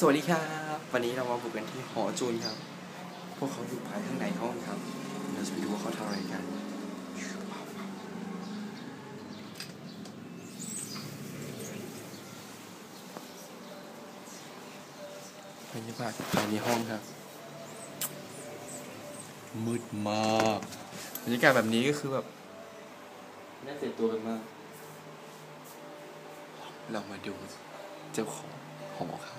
สวัสดีครับ วันนี้เรามาบุกกันที่หอจูนครับ พวกเขาอยู่ภายข้างในห้องครับ เราจะไปดูว่าเขาทำอะไรกัน บรรยากาศภายในห้องครับ มืดมากบรรยากาศแบบนี้ก็คือแบบน่าเสียตัวกันมาก เรามาดูเจ้าของหอครับ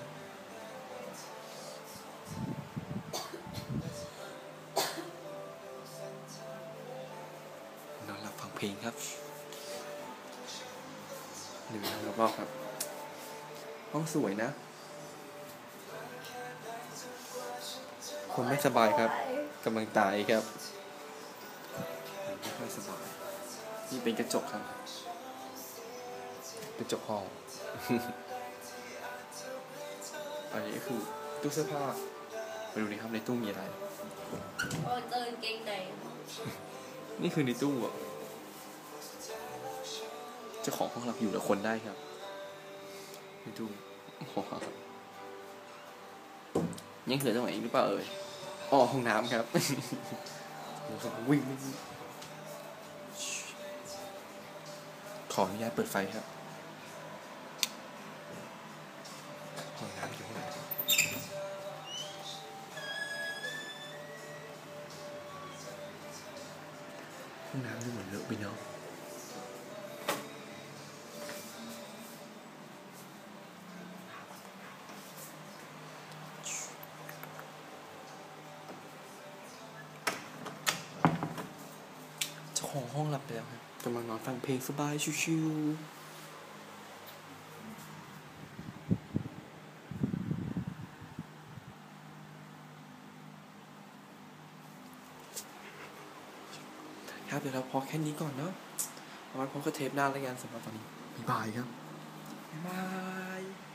เพลงครับหรือแล้วก็ครับ ห้องสวยนะ คนไม่สบายครับกำลังตายครับไม่ค่อยสบายนี่เป็นกระจกครับกระจกห้อง อันนี้ก็คือตู้เสื้อผ้ามาดูดิครับในตู้มีอะไร โอ้เจอกางเกงในนี่คือในตู้อะ เจ้าของห้องรับอยู่แต่คนได้ครับในตู้ว้าวยังเหลือตรงไหนอีกหรือเปล่าเอ่ยอ๋อห้องน้ำครับวิ่งขออนุญาตเปิดไฟครับห้องน้ำอยู่ข้างในห้องน้ำดูเหมือนเลอะไปเนาะ ของห้องหลับไปแล้วครับกำลังนอนฟังเพลงสบายชิวๆ ครับ เดี๋ยวเราพอแค่นี้ก่อนเนาะเอาไว้พบกับเทปหน้าแล้วกันสำหรับตอนนี้บ๊ายบายครับ บ๊ายบาย